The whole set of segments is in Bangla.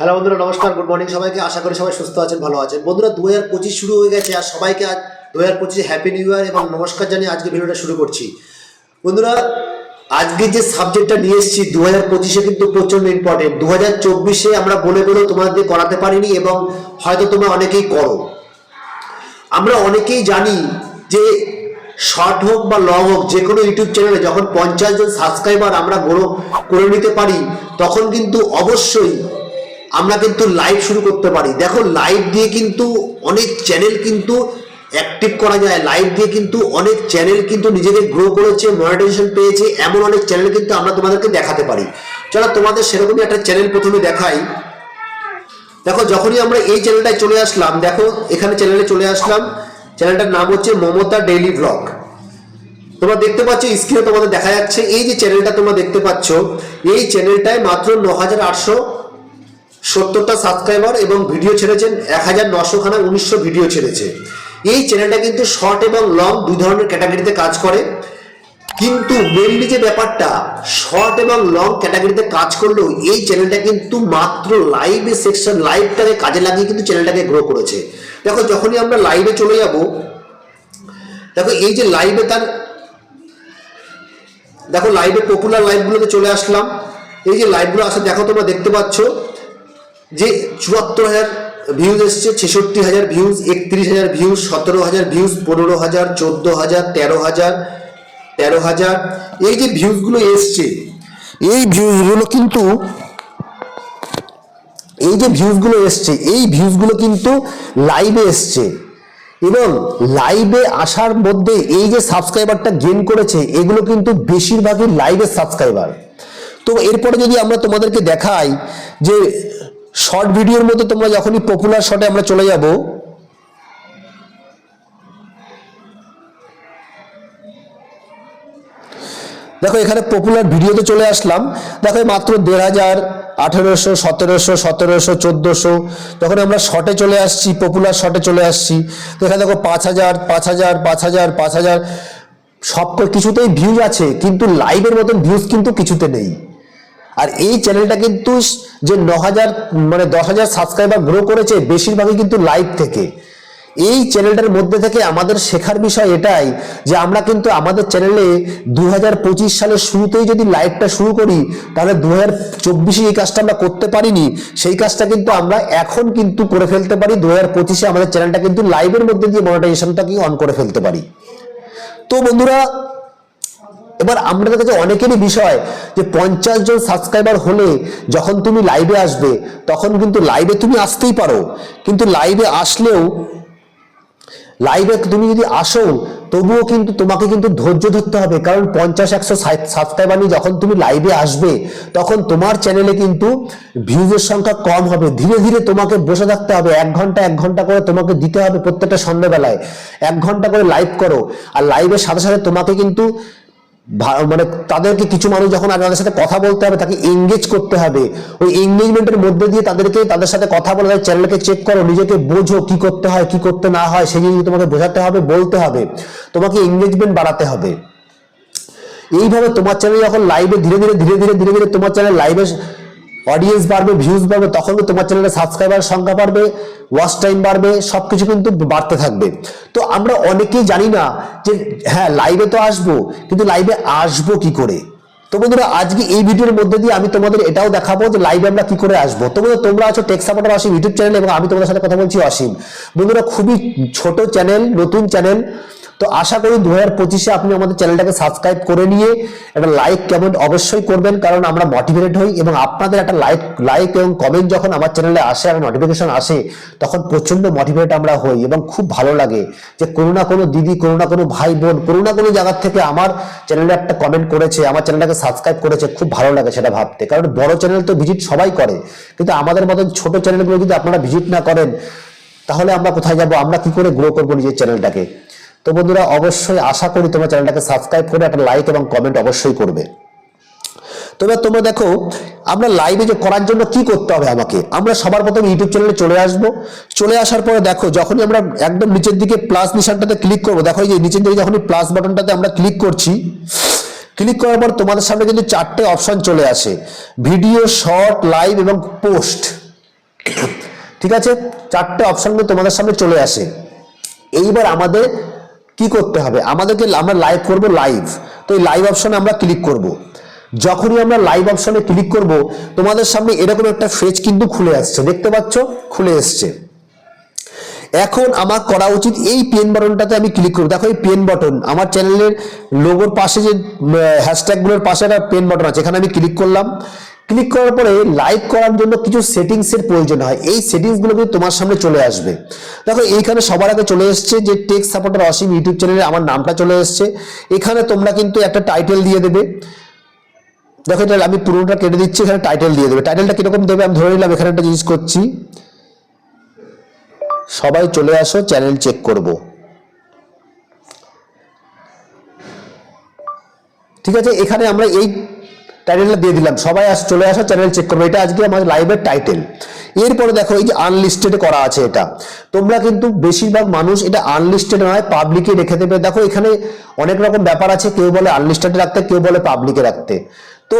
হ্যালো বন্ধুরা, নমস্কার গুড মর্নিং সবাইকে। আশা করি সবাই সুস্থ আছেন, ভালো আছেন। বন্ধুরা দু হাজার পঁচিশ শুরু হয়ে গেছে আর সবাইকে আজ দু হাজার পঁচিশে হ্যাপি নিউ ইয়ার এবং নমস্কার জানিয়ে আজকে ভিডিওটা শুরু করছি। বন্ধুরা, আজকে যে সাবজেক্টটা নিয়ে এসেছি দু হাজার পঁচিশে কিন্তু প্রচণ্ড ইম্পর্টেন্ট দু হাজার চব্বিশে আমরা বলে বলেও তোমাদের করাতে পারিনি এবং হয়তো তোমরা অনেকেই করো। আমরা অনেকেই জানি যে শর্ট হোক বা লং হোক, যে কোনো ইউটিউব চ্যানেলে যখন পঞ্চাশ জন সাবস্ক্রাইবার আমরা গ্রো করে নিতে পারি, তখন কিন্তু অবশ্যই আমরা কিন্তু লাইভ শুরু করতে পারি। দেখো লাইভ দিয়ে কিন্তু অনেক চ্যানেল কিন্তু অ্যাক্টিভ করা যায়। লাইভ দিয়ে কিন্তু অনেক চ্যানেল কিন্তু নিজেদের গ্রো করেছে মনিটাইজেশন পেয়েছে, এমন অনেক চ্যানেল কিন্তু আমরা তোমাদেরকে দেখাতে পারি। চলো, তোমাদের সেরকমই একটা চ্যানেল প্রথমে দেখাই। দেখো, যখনই আমরা এই চ্যানেলটায় চলে আসলাম, দেখো, এখানে চ্যানেলে চলে আসলাম। চ্যানেলটার নাম হচ্ছে মমতা ডেইলি ব্লগ। তোমরা দেখতে পাচ্ছ স্ক্রিনে তোমাদের দেখা যাচ্ছে, এই যে চ্যানেলটা তোমরা দেখতে পাচ্ছ, এই চ্যানেলটায় মাত্র ন হাজার আটশো সত্তরটা সাবস্ক্রাইবার এবং ভিডিও ছেড়েছেন এক হাজার নশো খানা উনিশশো ভিডিও ছেড়েছে। এই চ্যানেলটা কিন্তু শর্ট এবং লং দুই ধরনের ক্যাটাগরিতে কাজ করে। কিন্তু মেনলি যে ব্যাপারটা শর্ট এবং লং ক্যাটাগরিতে কাজ করলেও এই চ্যানেলটা কিন্তু মাত্র লাইভ সেকশন লাইভটাকে কাজে লাগিয়ে কিন্তু চ্যানেলটাকে গ্রো করেছে। দেখো, যখনই আমরা লাইভে চলে যাব, দেখো, এই যে লাইভে তার দেখো লাইভে পপুলার লাইভগুলোতে চলে আসলাম। এই যে লাইভগুলো আসলে দেখো তোমরা দেখতে পাচ্ছ। যে চুয়াত্তর হাজার ভিউজ এসছে, ছেষট্টি হাজার ভিউজ একত্রিশ হাজার ভিউজ সতেরো হাজার ভিউজ পনেরো হাজার, চোদ্দ হাজার, তেরো হাজার তেরো হাজার, এই যে ভিউজগুলো এসছে, এই ভিউজগুলো কিন্তু, এই যে ভিউজগুলো এসছে, এই ভিউজগুলো কিন্তু লাইভে এসছে। এবং লাইভে আসার মধ্যে এই যে সাবস্ক্রাইবারটা গেন করেছে, এগুলো কিন্তু বেশিরভাগই লাইভের সাবস্ক্রাইবার তো এরপরে যদি আমরা তোমাদেরকে দেখাই যে শর্ট ভিডিওর মধ্যে তোমরা যখনই পপুলার শর্টে আমরা চলে যাব, দেখো এখানে পপুলার ভিডিওতে চলে আসলাম। দেখো মাত্র দেড় হাজার আঠেরোশো, সতেরোশো সতেরোশো, চোদ্দোশো, যখন আমরা শর্টে চলে আসছি পপুলার শর্টে চলে আসছি এখানে দেখো পাঁচ হাজার পাঁচ হাজার পাঁচ হাজার পাঁচ হাজার, সব কিছুতেই ভিউজ আছে, কিন্তু লাইভের মতন ভিউজ কিন্তু কিছুতে নেই। আর এই চ্যানেলটা কিন্তু যে ন হাজার মানে দশ হাজার সাবস্ক্রাইবার গ্রো করেছে বেশিরভাগই কিন্তু লাইভ থেকে। এই চ্যানেলটার মধ্যে থেকে আমাদের শেখার বিষয় এটাই যে আমরা কিন্তু আমাদের চ্যানেলে দু হাজার পঁচিশ সালের শুরুতেই যদি লাইভটা শুরু করি, তাহলে দু হাজার চব্বিশে এই কাজটা আমরা করতে পারিনি। সেই কাজটা কিন্তু আমরা এখন কিন্তু করে ফেলতে পারি। দু হাজার পঁচিশে আমাদের চ্যানেলটা কিন্তু লাইভের মধ্যে দিয়ে মনিটাইজেশনটাকে অন করে ফেলতে পারি। তো বন্ধুরা এবার আমাদের কাছে অনেকেরই বিষয় যে পঞ্চাশ জন সাবস্ক্রাইবার হলে যখন তুমি লাইভে আসবে, তখন কিন্তু লাইভে তুমি আসতেই পারো। কিন্তু লাইভে আসলেও লাইভে তুমি যদি আসো, তবুও কিন্তু তোমাকে কিন্তু ধৈর্য ধরতে হবে। কারণ পঞ্চাশ, একশো সাবস্ক্রাইবার নিয়ে যখন তুমি লাইভে আসবে, তখন তোমার চ্যানেলে কিন্তু ভিউজের সংখ্যা কম হবে। ধীরে ধীরে তোমাকে বসে থাকতে হবে। এক ঘণ্টা এক ঘণ্টা করে তোমাকে দিতে হবে প্রত্যেকটা সন্ধ্যাবেলায়। এক ঘণ্টা করে লাইভ করো। আর লাইভের সাথে সাথে তোমাকে কিন্তু মানে তাদেরকে কিছু মানুষ যখন আর তাদের সাথে কথা বলতে হবে, তাকে এঙ্গেজ করতে হবে, ওই এঙ্গেজমেন্টের মধ্যে দিয়ে তাদেরকে, তাদের সাথে কথা বলে তাদের চ্যানেলকে চেক করো, নিজেকে বোঝো কি করতে হয়, কি করতে না হয়, সেই জিনিস তোমাকে বোঝাতে হবে, বলতে হবে, তোমাকে এঙ্গেজমেন্ট বাড়াতে হবে। এইভাবে তোমার চ্যানেল যখন লাইভে ধীরে ধীরে ধীরে ধীরে ধীরে ধীরে তোমার চ্যানেল লাইভে অডিয়েন্স বাড়বে ভিউজ বাড়বে, তখন তোমার চ্যানেলের সাবস্ক্রাইবার সংখ্যা বাড়বে ওয়াচ টাইম বাড়বে, সবকিছু কিন্তু বাড়তে থাকবে। তো আমরা অনেকেই জানি না যে হ্যাঁ লাইভে তো আসব, কিন্তু লাইভে আসব কি করে? তো বন্ধুরা, আজকে এই ভিডিওর মধ্যে দিয়ে আমি তোমাদের এটাও দেখাবো যে লাইভে আমরা কি করে আসব। তো বন্ধুরা, তোমরা আছো tech supporter Asim YouTube channel এবং আমি তোমাদের সাথে কথা বলছি অসীম বন্ধুরা, খুবই ছোট চ্যানেল নতুন চ্যানেল তো আশা করি দু হাজার পঁচিশে আপনি আমাদের চ্যানেলটাকে সাবস্ক্রাইব করে নিয়ে একটা লাইক কমেন্ট অবশ্যই করবেন, কারণ আমরা মোটিভেটেড হই এবং আপনাদের একটা লাইক লাইক এবং কমেন্ট যখন আমার চ্যানেলে আসে আর নোটিফিকেশন আসে, তখন প্রচণ্ড মোটিভেট আমরা হই এবং খুব ভালো লাগে যে কোনো না কোনো দিদি, কোনো না কোনো ভাই বোন, কোনো না কোনো জায়গার থেকে আমার চ্যানেলে একটা কমেন্ট করেছে, আমার চ্যানেলটাকে সাবস্ক্রাইব করেছে, খুব ভালো লাগে সেটা ভাবতে। কারণ বড় চ্যানেল তো ভিজিট সবাই করে, কিন্তু আমাদের মতন ছোট চ্যানেলগুলো যদি আপনারা ভিজিট না করেন, তাহলে আমরা কোথায় যাব? আমরা কি করে গ্রো করব নিজের চ্যানেলটাকে? তো বন্ধুরা, অবশ্যই আশা করি তোমার চ্যানেলটাকে সাবস্ক্রাইব করে একটা লাইক এবং কমেন্ট অবশ্যই করবে। তো এবার তোমরা দেখো, আমরা লাইভে যে করার জন্য কি করতে হবে আমাকে? আমরা সবার প্রথমে ইউটিউব চ্যানেলে চলে আসব। চলে আসার পরে দেখো, যখনই আমরা একদম নিচের দিকে প্লাস নিশানটাতে ক্লিক করব, দেখো যে নিচের দিকে যখনই প্লাস বাটনটাতে আমরা ক্লিক করছি ক্লিক করার পর তোমাদের সামনে কিন্তু চারটে অপশন চলে আসে। ভিডিও শর্ট লাইভ এবং পোস্ট ঠিক আছে? চারটে অপশন তোমাদের সামনে চলে আসে। এইবার আমাদের কি করতে হবে? আমাদেরকে আমরা লাইভ করব লাইভ তো এই লাইভ অপশনে আমরা ক্লিক করব। যখনই আমরা লাইভ অপশনে ক্লিক করব, তোমাদের সামনে এরকম একটা ফেজ কিন্তু খুলে আসছে। দেখতে পাচ্ছ? খুলে এসছে। এখন আমার করা উচিত এই পেন বাটনটাতে আমি ক্লিক করব। দেখো এই পেন বাটন আমার চ্যানেলের লোগোর পাশে যে হ্যাশট্যাগুলোর পাশে একটা পেন বাটন আছে। এখানে আমি ক্লিক করলাম। ক্লিক করার পরে লাইভ করার জন্য কিছু সেটিংসের প্রয়োজন হয়। এই সেটিংসগুলো কিন্তু তোমার সামনে চলে আসবে। দেখো, এইখানে সবার আগে চলে এসছে যে টেক সাপোর্টার অসীম ইউটিউব চ্যানেলে আমার নামটা চলে এসছে। এখানে তোমরা কিন্তু একটা টাইটেল দিয়ে দেবে। দেখো, এটা আমি পুরোটা কেটে দিচ্ছি, এখানে টাইটেল দিয়ে দেবে। টাইটেলটা কীরকম দেবে? আমি ধরে নিলাম, এখানে একটা জিনিস করছি। সবাই চলে আসো চ্যানেল চেক করব। ঠিক আছে, এখানে আমরা এই টাইটেলটা দিয়ে দিলাম। সবাই আস, চলে আসো চ্যানেল চেক করবে। এটা আজকে আমাদের লাইভের টাইটেল এরপরে দেখো, এই যে আনলিস্টেড করা আছে এটা। তোমরা কিন্তু বেশিরভাগ মানুষ এটা আনলিস্টেড নয় পাবলিকে রেখে দেবে। দেখো, এখানে অনেক রকম ব্যাপার আছে, কেউ বলে আনলিস্টেড রাখতে, কেউ বলে পাবলিকে রাখতে। তো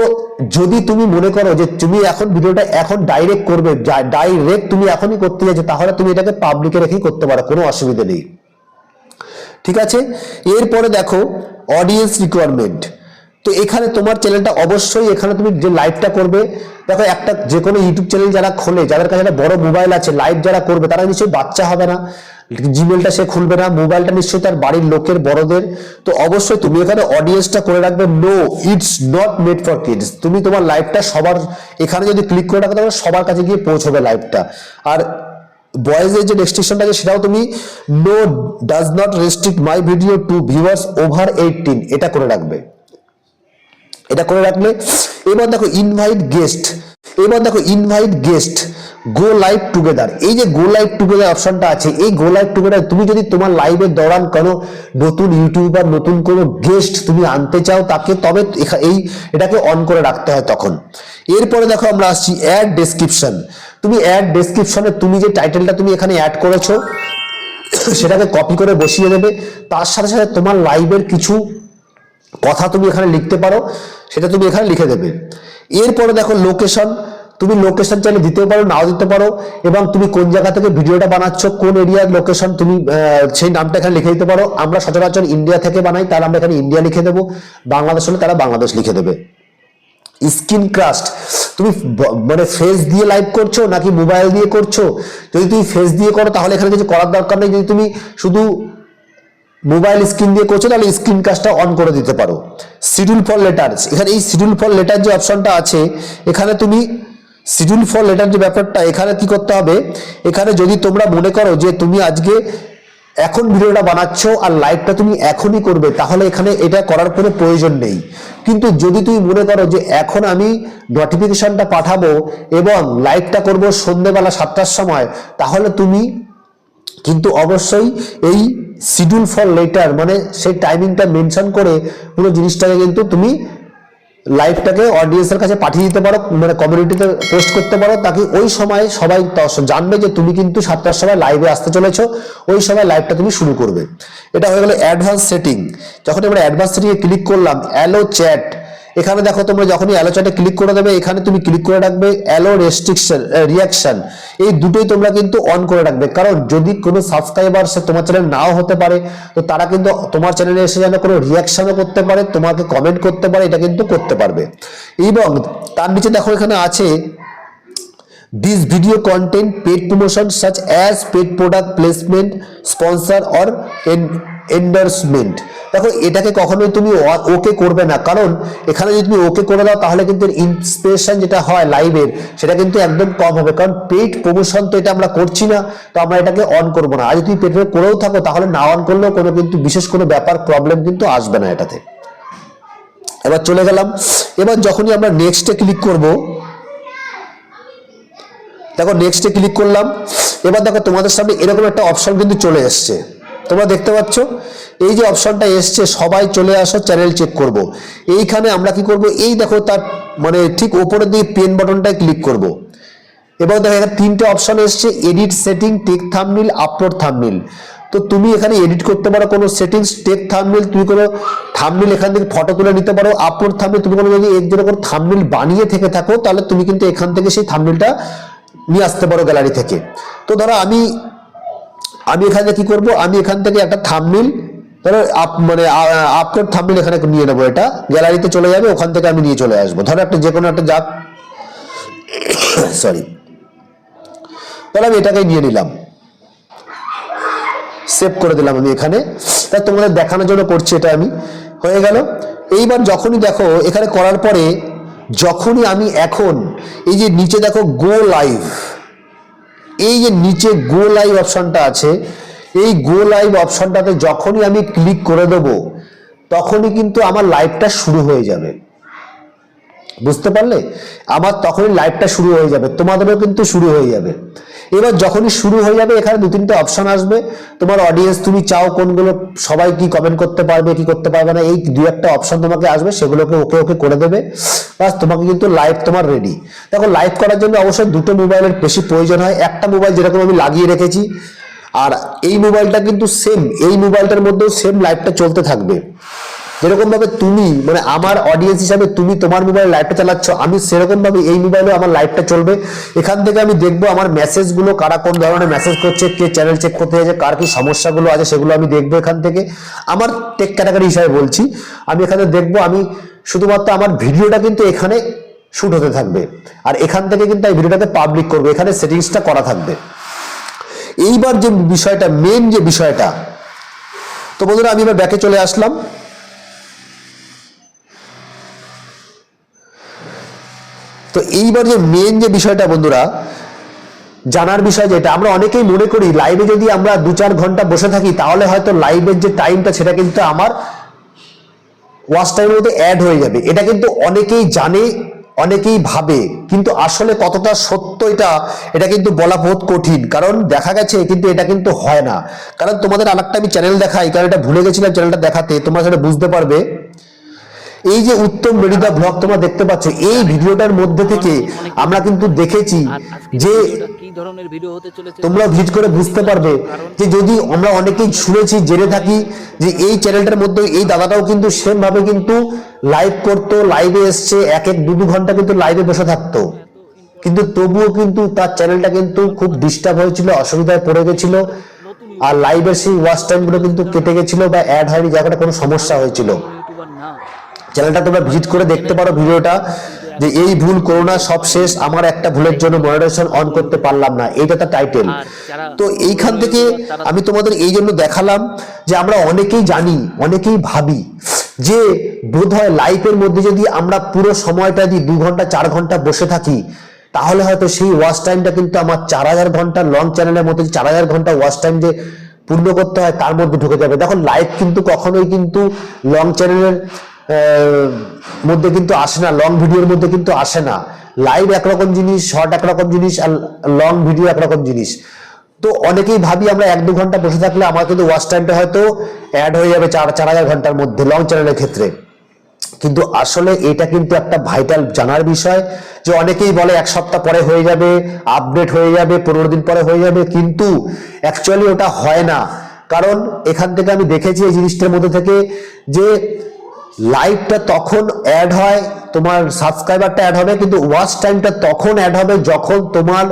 যদি তুমি মনে করো যে তুমি এখন ভিডিওটা এখন ডাইরেক্ট করবে ডাইরেক্ট তুমি এখনই করতে যাচ্ছ, তাহলে তুমি এটাকে পাবলিকে রেখেই করতে পারো, কোনো অসুবিধা নেই। ঠিক আছে? এরপরে দেখো অডিয়েন্স রিকোয়ারমেন্ট তো এখানে তোমার চ্যানেলটা অবশ্যই এখানে তুমি যে লাইভটা করবে, দেখো একটা যে কোনো ইউটিউব চ্যানেল যারা খোলে, যাদের কাছে একটা বড় মোবাইল আছে লাইভ যারা করবে, তারা নিশ্চয়ই বাচ্চা হবে না। জিমেলটা সে খুলবে না মোবাইলটা নিশ্চয়ই তার বাড়ির লোকের, বড়দের। তো অবশ্যই তুমি এখানে অডিয়েন্সটা করে রাখবে। No it's not made for kids তুমি তোমার লাইভটা সবার, এখানে যদি ক্লিক করে রাখো, তাহলে সবার কাছে গিয়ে পৌঁছবে লাইভটা আর বয়েজের যে রেস্ট্রিকশনটা আছে, সেটাও তুমি no does not restrict my video to viewers over eighteen এটা করে রাখবে। এটা করে রাখলে। এবার দেখো ইনভাইট গেস্ট এবার দেখো invite guest go live together এই যে গো লাইভ টুগেদার অপশনটা আছে, এই গো লাইভ টুগেদার তুমি যদি তোমার লাইভের দৌড়ান কোনো নতুন ইউটিউবার নতুন কোনো গেস্ট তুমি আনতে চাও তাকে, তবে এই এটাকে অন করে রাখতে হয় তখন। এরপরে দেখো আমরা আসছি অ্যাড ডেসক্রিপশন তুমি অ্যাড ডেসক্রিপশনে তুমি যে টাইটেলটা তুমি এখানে অ্যাড করেছ, সেটাকে কপি করে বসিয়ে দেবে। তার সাথে সাথে তোমার লাইভের কিছু কথা তুমি এখানে লিখতে পারো, সেটা তুমি এখানে লিখে দেবে। এরপরে দেখো লোকেশন তুমি লোকেশন চাইলে দিতেও পারো, নাও দিতে পারো, এবং তুমি কোন জায়গা থেকে ভিডিওটা বানাচ্ছ, কোন এরিয়ার লোকেশন তুমি সেই নামটা এখানে লিখে দিতে পারো। আমরা সচরাচর ইন্ডিয়া থেকে বানাই, তাহলে আমরা এখানে ইন্ডিয়া লিখে দেবো, বাংলাদেশ হলে তারা বাংলাদেশ লিখে দেবে। স্কিন ক্রাস্ট তুমি মানে ফেস দিয়ে লাইভ করছ নাকি মোবাইল দিয়ে করছ? যদি তুমি ফেস দিয়ে করো, তাহলে এখানে কিছু করার দরকার নেই। যদি তুমি শুধু মোবাইল স্ক্রিন দিয়ে করছ, তাহলে স্ক্রিন কাজটা অন করে দিতে পারো। শিডিউল ফর লেটার এখানে এই শিডিউল ফর লেটার যে অপশনটা আছে, এখানে তুমি শিডিউল ফর লেটার যে ব্যাপারটা, এখানে কি করতে হবে? এখানে যদি তোমরা মনে করো যে তুমি আজকে এখন ভিডিওটা বানাচ্ছ আর লাইভটা তুমি এখনই করবে, তাহলে এখানে এটা করার কোনো প্রয়োজন নেই। কিন্তু যদি তুমি মনে করো যে এখন আমি নোটিফিকেশনটা পাঠাবো এবং লাইভটা করব সন্ধ্যেবেলা সাতটার সময়, তাহলে তুমি কিন্তু অবশ্যই এই শিডিউল ফর লেটার মানে সেই টাইমিংটা মেনশন করে পুরো জিনিসটাকে কিন্তু তুমি লাইভটাকে অডিয়েন্সের কাছে পাঠিয়ে দিতে পারো মানে কমিউনিটিতে পোস্ট করতে পারো, তাকে ওই সময় সবাই জানবে যে তুমি কিন্তু সাতটার সময় লাইভে আসতে চলেছো, ওই সময় লাইভটা তুমি শুরু করবে। এটা হয়ে গেল অ্যাডভান্স সেটিং যখন আমরা অ্যাডভান্স সেটিংয়ে ক্লিক করলাম অ্যালো চ্যাট এখানে দেখো তোমরা যখনই অ্যালো ক্লিক করে দেবে এখানে তুমি ক্লিক করে রাখবে অ্যালো রেস্ট্রিকশন রিয়াকশন এই দুটোই তোমরা কিন্তু অন করে রাখবে। কারণ যদি কোনো সাবস্ক্রাইবার সে তোমার চ্যানেল নাও হতে পারে তো তারা কিন্তু তোমার চ্যানেলে এসে যেন কোনো রিয়াকশনও করতে পারে তোমাকে কমেন্ট করতে পারে এটা কিন্তু করতে পারবে। এবং তার নিচে দেখো এখানে আছে video contain paid promotion such as paid product placement, sponsor or en- endorsement. দেখো, এটাকে কখনোই তুমি ওকে করবে না। কারণ, এখানে যদি তুমি ওকে করে দাও, তাহলে কিন্তু ইন্সপিরেশন যেটা হয় লাইভের সেটা কিন্তু একদম কম হবে। কারণ পেইড প্রমোশন তো এটা আমরা করছি না, তো আমরা এটাকে অন করব না। আর যদি তুমি পেড করেও থাকো, তাহলে না অন করলেও কোনো কিন্তু, বিশেষ কোনো ব্যাপার প্রবলেম কিন্তু আসবে না এটাতে। এবার চলে গেলাম। এবার যখনই আমরা নেক্সটে ক্লিক করব, দেখো নেক্সটে ক্লিক করলাম। এবার দেখো, তোমাদের সামনে এরকম একটা অপশন কিন্তু চলে এসছে। তোমরা দেখতে পাচ্ছ? এই যে অপশনটা এসছে, সবাই চলে আসো চ্যানেল চেক করব। এইখানে আমরা কি করব? এই দেখো তার মানে ঠিক ওপরের দিকে পেন বাটনটায় ক্লিক করব। এবার দেখো, এখানে তিনটে অপশন এসছে edit setting take thumbnail upload thumbnail তো তুমি এখানে এডিট করতে পারো কোনো সেটিংস টেক থামনিল তুমি কোনো থামনিল এখান থেকে ফটো তুলে নিতে পারো আপলোড থামনিল তুমি কোনো যদি এর জন্য কোনো থামনিল বানিয়ে থেকে থাকো, তাহলে তুমি কিন্তু এখান থেকে সেই থামনিলটা নিয়ে আসতে পারো গ্যালারি থেকে। তো ধরো আমি আমি এখানে কি করব? আমি এখান থেকে একটা থামমিল ধরো আপ মানে আপলোড থামমিল এখানে নিয়ে নেব এটা। গ্যালারিতে চলে যাবে, ওখান থেকে আমি নিয়ে চলে আসব। ধরো একটা যে কোনো একটা যাক। সরি তাহলে আমি এটাকে নিয়ে নিলাম। সেভ করে দিলাম আমি এখানে। তা তোমাদের দেখানোর জন্য করছি এটা আমি। হয়ে গেল। এইবার যখনই দেখো, এখানে করার পরে যখনই আমি এখন, এই যে নিচে দেখো গো লাইভ এই যে নিচে গো লাইভ অপশনটা আছে, এই গো লাইভ অপশনটাতে যখনই আমি ক্লিক করে দেব, তখনই কিন্তু আমার লাইভটা শুরু হয়ে যাবে। বুঝতে পারলে? আমার তখনই লাইভটা শুরু হয়ে যাবে, তোমাদেরও কিন্তু শুরু হয়ে যাবে। এবার যখনই শুরু হয়ে যাবে, এখানে দু তিনটে অপশন আসবে। তোমার অডিয়েন্স তুমি চাও কোনগুলো, সবাই কি কমেন্ট করতে পারবে, কি করতে পারবে না, এই দু একটা অপশন তোমাকে আসবে, সেগুলোকে ওকে ওকে করে দেবে। বাস তোমাকে কিন্তু লাইভ তোমার রেডি দেখো লাইভ করার জন্য অবশ্যই দুটো মোবাইলের বেশি প্রয়োজন হয়। একটা মোবাইল যেরকম আমি লাগিয়ে রেখেছি, আর এই মোবাইলটা কিন্তু সেম এই মোবাইলটার মধ্যেও সেম লাইভটা চলতে থাকবে। যেরকম ভাবে তুমি মানে আমার অডিয়েন্স হিসাবে তুমি তোমার মোবাইল লাইভটা চালাচ্ছ, আমি সেরকম ভাবে এই মোবাইলেও আমার লাইভটা চলবে। এখান থেকে আমি দেখব আমার মেসেজগুলো কারা কোন ধরনের মেসেজ করছে, কে চ্যানেল চেক করতে যাচ্ছে, কার কি সমস্যাগুলো আছে, সেগুলো আমি দেখব এখান থেকে। আমার টেক ক্যাটাগরি হিসাবে বলছি, আমি এখানে দেখব আমি শুধুমাত্র আমার ভিডিওটা কিন্তু এখানে শুট হতে থাকবে। আর এখান থেকে কিন্তু এই ভিডিওটাকে পাবলিক করব, এখানে সেটিংসটা করা থাকবে। এইবার যে বিষয়টা মেন যে বিষয়টা, তো বন্ধুরা আমি এবার ব্যাকে চলে আসলাম। তো এইবার যে মেন যে বিষয়টা বন্ধুরা, জানার বিষয় যেটা আমরা অনেকেই মনে করি লাইভে যদি আমরা দু চার ঘণ্টা বসে থাকি, তাহলে হয়তো লাইভের যে টাইমটা সেটা কিন্তু আমার ওয়াচ টাইমের মধ্যে অ্যাড হয়ে যাবে। এটা কিন্তু অনেকেই জানে, অনেকেই ভাবে, কিন্তু আসলে কতটা সত্য এটা এটা কিন্তু বলা বহুত কঠিন। কারণ দেখা গেছে, কিন্তু এটা কিন্তু হয় না। কারণ তোমাদের আরেকটা আমি চ্যানেল দেখাই, কারণ এটা ভুলে গেছিলাম চ্যানেলটা দেখাতে, তোমরা সেটা বুঝতে পারবে। এই যে উত্তম মেরিদা ব্লগ তোমরা দেখতে পাচ্ছ, এই ভিডিওটার মধ্যে থেকে আমরা কিন্তু দেখেছি যে ধরনের ভিডিও হতে চলেছে তোমরা ভিজ করে বুঝতে পারবে যে যদি আমরা অনেকেই শুনেছি, জেনে থাকি যে এই চ্যানেলটার মধ্যে এই দাদাটাও কিন্তু সেম ভাবে কিন্তু লাইভ করতো লাইভে এসছে, এক এক দু দু ঘণ্টা কিন্তু লাইভে বসে থাকতো। কিন্তু তবুও কিন্তু তার চ্যানেলটা কিন্তু খুব ডিস্টার্ব হয়েছিল, অসুবিধায় পড়ে গেছিল আর লাইভের সেই ওয়াচ টাইমগুলো কিন্তু কেটে গেছিল বা অ্যাড হয়নি জায়গাটা কোনো সমস্যা হয়েছিল। চ্যানেলটা তোমরা ভিজিট করে দেখতে পারো ভিডিওটা যে এই ভুল করো না সব শেষ আমার একটা ভুলের জন্য মনিটাইজেশন অন করতে পারলাম না এইটা তার টাইটেল তো এইখান থেকে আমি তোমাদের এই জন্য দেখালাম যে আমরা অনেকেই জানি অনেকেই ভাবি যে বোধ হয় লাইফের মধ্যে যদি আমরা পুরো সময়টা যদি দু ঘণ্টা চার ঘণ্টা বসে থাকি তাহলে হয়তো সেই ওয়াচ টাইমটা কিন্তু আমার চার হাজার ঘণ্টা লং চ্যানেলের মধ্যে চার হাজার ঘণ্টা ওয়াচ টাইম যে পূর্ণ করতে হয় তার মধ্যে ঢুকে যাবে। দেখো লাইভ কিন্তু কখনোই কিন্তু লং চ্যানেলের মধ্যে কিন্তু আসে না লং ভিডিওর মধ্যে কিন্তু আসে না। লাইভ একরকম জিনিস শর্ট একরকম জিনিস, আর লং ভিডিও একরকম জিনিস। তো অনেকেই ভাবি আমরা এক দু ঘণ্টা বসে থাকলে আমার কিন্তু ওয়াচ টাইমটা হয়তো অ্যাড হয়ে যাবে চার চার হাজার ঘণ্টার মধ্যে লং চ্যানেলের ক্ষেত্রে। কিন্তু আসলে এটা কিন্তু একটা ভাইটাল জানার বিষয় যে অনেকেই বলে এক সপ্তাহ পরে হয়ে যাবে আপডেট হয়ে যাবে, পনেরো দিন পরে হয়ে যাবে, কিন্তু অ্যাকচুয়ালি ওটা হয় না। কারণ এখান থেকে আমি দেখেছি এই জিনিসটার মধ্যে থেকে যে লাইভটা তখন অ্যাড হয়, তোমার সাবস্ক্রাইবারটা অ্যাড হবে, কিন্তু ওয়াচ টাইমটা তখন অ্যাড হবে যখন তোমার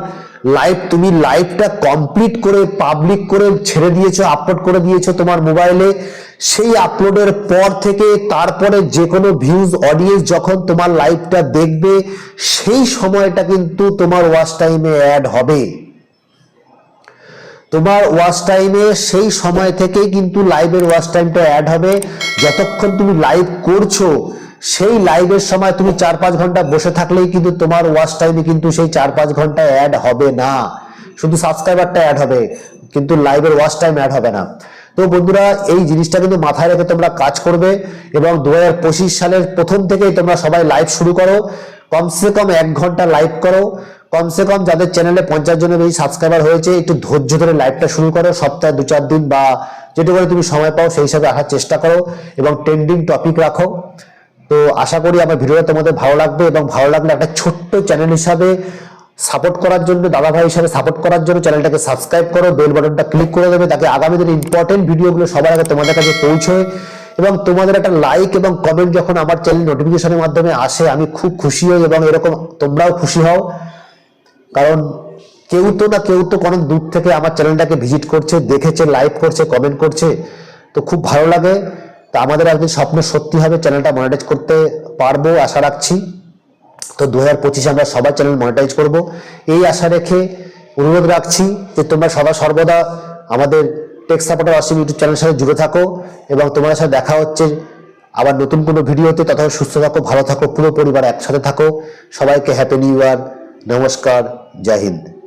লাইভ তুমি লাইভটা কমপ্লিট করে পাবলিক করে ছেড়ে দিয়েছ আপলোড করে দিয়েছ তোমার মোবাইলে সেই আপলোডের পর থেকে তারপরে যে কোনো ভিউজ অডিয়েন্স যখন তোমার লাইভটা দেখবে, সেই সময়টা কিন্তু তোমার ওয়াচ টাইমে অ্যাড হবে। তোমার ওয়াচ টাইমে সেই সময় থেকেই কিন্তু লাইভের ওয়াচ টাইমটা অ্যাড হবে। যতক্ষণ তুমি লাইভ করছ, সেই লাইভের সময় তুমি চার পাঁচ ঘণ্টা বসে থাকলেই কিন্তু তোমার ওয়াচ টাইমে কিন্তু সেই চার পাঁচ ঘণ্টা অ্যাড হবে না। শুধু সাবস্ক্রাইবারটা অ্যাড হবে, কিন্তু লাইভের ওয়াচ টাইম অ্যাড হবে না। তো বন্ধুরা, এই জিনিসটা কিন্তু মাথায় রেখে তোমরা কাজ করবে এবং দু হাজার পঁচিশ সালের প্রথম থেকেই তোমরা সবাই লাইভ শুরু করো। কমসে কম এক ঘণ্টা লাইভ করো। কমসে কম যাদের চ্যানেলে পঞ্চাশ জনের বেশি সাবস্ক্রাইবার হয়েছে, একটু ধৈর্য ধরে লাইভটা শুরু করো। সপ্তাহে দু চার দিন বা যেটুকু করে তুমি সময় পাও, সেই হিসাবে আসার চেষ্টা করো এবং ট্রেন্ডিং টপিক রাখো। তো আশা করি আমার ভিডিওটা তোমাদের ভালো লাগবে এবং ভালো লাগলে একটা ছোট্ট চ্যানেল হিসাবে সাপোর্ট করার জন্য দাদা ভাই হিসাবে সাপোর্ট করার জন্য চ্যানেলটাকে সাবস্ক্রাইব করো বেল বাটনটা ক্লিক করে দেবে, তাকে আগামী দিনে ইম্পর্টেন্ট ভিডিওগুলো সবার আগে তোমাদের কাছে পৌঁছয় এবং তোমাদের একটা লাইক এবং কমেন্ট যখন আমার চ্যানেল নোটিফিকেশনের মাধ্যমে আসে, আমি খুব খুশি হই এবং এরকম তোমরাও খুশি হও। কারণ কেউ তো না কেউ তো কোনো দূর থেকে আমার চ্যানেলটাকে ভিজিট করছে, দেখেছে লাইক করছে কমেন্ট করছে। তো খুব ভালো লাগে। তা আমাদের একদিন স্বপ্ন সত্যি হবে চ্যানেলটা মনিটাইজ করতে পারব, আশা রাখছি। তো দু হাজার পঁচিশে আমরা সবার চ্যানেল মনিটাইজ করব। এই আশা রেখে অনুরোধ রাখছি যে তোমরা সদা সর্বদা আমাদের টেক সাপোর্টার অসীম ইউটিউব চ্যানেলের সাথে জুড়ে থাকো এবং তোমাদের সাথে দেখা হচ্ছে আবার নতুন কোনো ভিডিওতে তথা সুস্থ থাকো, ভালো থাকো, পুরো পরিবার একসাথে থাকো। সবাইকে হ্যাপি নিউ ইয়ার नमस्कार जय हिंद।